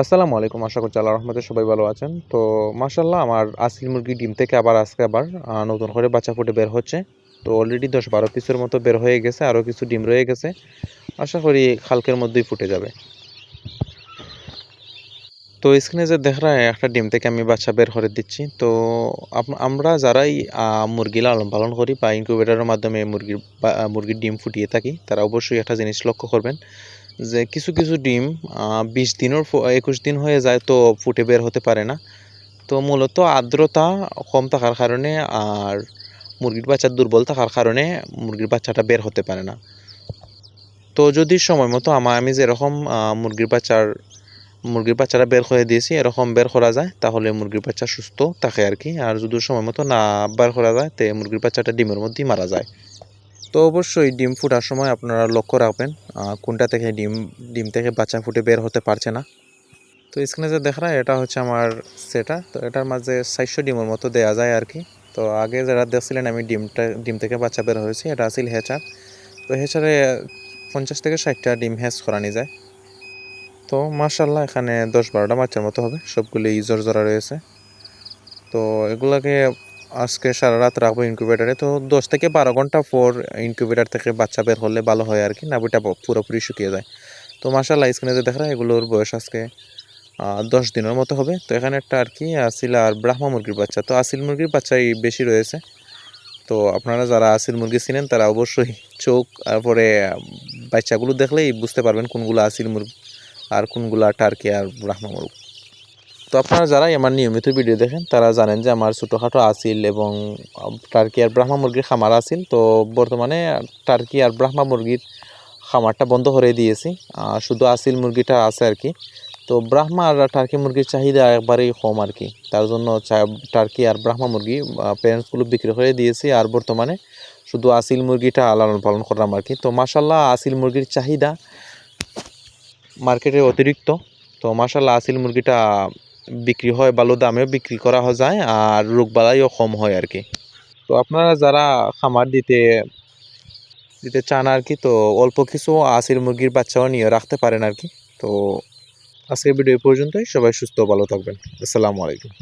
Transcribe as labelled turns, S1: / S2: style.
S1: আসসালামু আলাইকুম, আশা করছি আল্লাহ রহমতে সবাই ভালো আছেন। তো মাশাল্লাহ আমার আসিল মুরগি ডিম থেকে আবার আজকে আবার নতুন করে বাচ্চা ফুটে বের হচ্ছে। তো অলরেডি দশ বারো পিসের মতো বের হয়ে গেছে, আরও কিছু ডিম রয়ে গেছে। আশা করি খালকের মধ্যেই ফুটে যাবে। তো স্ক্রিনে যে দেখা একটা ডিম থেকে আমি বাচ্চা বের করে দিচ্ছি। তো আমরা যারাই মুরগি লালন পালন করি বা ইনকিউবেটরের মাধ্যমে মুরগির মুরগির ডিম ফুটিয়ে থাকি, তারা অবশ্যই একটা জিনিস লক্ষ্য করবেন। যে কিছু কিছু ডিম বিশ দিনের একুশ দিন হয়ে যায় তো ফুটে বের হতে পারে না। তো মূলত আর্দ্রতা কম থাকার কারণে আর মুরগির বাচ্চা দুর্বল থাকার কারণে মুরগির বাচ্চাটা বের হতে পারে না। তো যদি সময় মতো আমার, আমি যেরকম মুরগির বাচ্চার, মুরগির বাচ্চাটা বের করে দিয়েছি, এরকম বের করা যায়, তাহলে মুরগির বাচ্চা সুস্থ থাকে আর কি। আর যদি সময় মতো না বের করা যায়, তে মুরগির বাচ্চাটা ডিমের মধ্যেই মারা যায়। তো অবশ্যই ডিম ফুটার সময় আপনারা লক্ষ্য রাখবেন কোনটা থেকে ডিম ডিম থেকে বাচ্চা ফুটে বের হতে পারছে না। তো স্ক্রিনে যে দেখা এটা হচ্ছে আমার সেটা, তো এটার মাঝে চারশো ডিমের মতো দেওয়া যায় আর কি। তো আগে যারা দেখছিলেন আমি ডিমটা, ডিম থেকে বাচ্চা বের হয়েছি, এটা আছিল হেচার। তো হেচারে পঞ্চাশ থেকে ষাটটা ডিম হ্যাচ করানি যায়। তো মার্শাল্লাহ এখানে দশ বারোটা বাচ্চার মতো হবে সবগুলি জোর জোড়া রয়েছে। তো এগুলাকে আজকে সারা রাত রাখব ইনকিউবেটারে তো দশ থেকে বারো ঘণ্টা পর ইনকিউবেটার থেকে বাচ্চা বের হলে ভালো হয় আর কি নাবিটা প- পুরোপুরি শুকিয়ে যায়। তো মাসাল্লাহ স্ক্রিনে যে দেখা এগুলোর বয়স আজকে দশ দিনের মতো হবে। তো এখানে একটা আর কি, আসিল আর ব্রাহ্মা মুরগির বাচ্চা। তো আসিল মুরগির বাচ্চাই বেশি রয়েছে। তো আপনারা যারা আসিল মুরগি চিনেন, তারা অবশ্যই চোখ, তারপরে বাচ্চাগুলো দেখলেই বুঝতে পারবেন কোনগুলো আসিল মুরগি আর কোনগুলো টার্কি আর ব্রাহ্মা মুরগ। তো আপনারা যারাই আমার নিয়মিত ভিডিও দেখেন, তারা জানেন যে আমার ছোটোখাটো আসিল এবং টার্কি আর ব্রাহ্মা মুরগির খামার আসিল। তো বর্তমানে টার্কি আর ব্রাহ্মা মুরগির খামারটা বন্ধ করে দিয়েছি। শুধু আসিল মুরগিটা আছে আর কি। তো ব্রাহ্মা আর টার্কি মুরগির চাহিদা একবারেই কম আর কি। তার জন্য টার্কি আর ব্রাহ্মা মুরগি প্যারেন্টসগুলো বিক্রি করে দিয়েছি। আর বর্তমানে শুধু আসিল মুরগিটা লালন পালন করলাম আর কি। তো মাসাল্লাহ আসিল মুরগির চাহিদা মার্কেটে অতিরিক্ত। তো মাসাল্লাহ আসিল মুরগিটা বিক্রি হয় ভালো দামেও বিক্রি করা হয় যায় আর রোগবালাইও কম হয় আর কি তো আপনারা যারা খামার দিতে দিতে চান আর কি তো অল্প কিছু আসির মুরগির বাচ্চাও নিয়ে রাখতে পারেন আর কি তো আজকের ভিডিও পর্যন্তই। সবাই সুস্থ ভালো থাকবেন। আসসালামু আলাইকুম।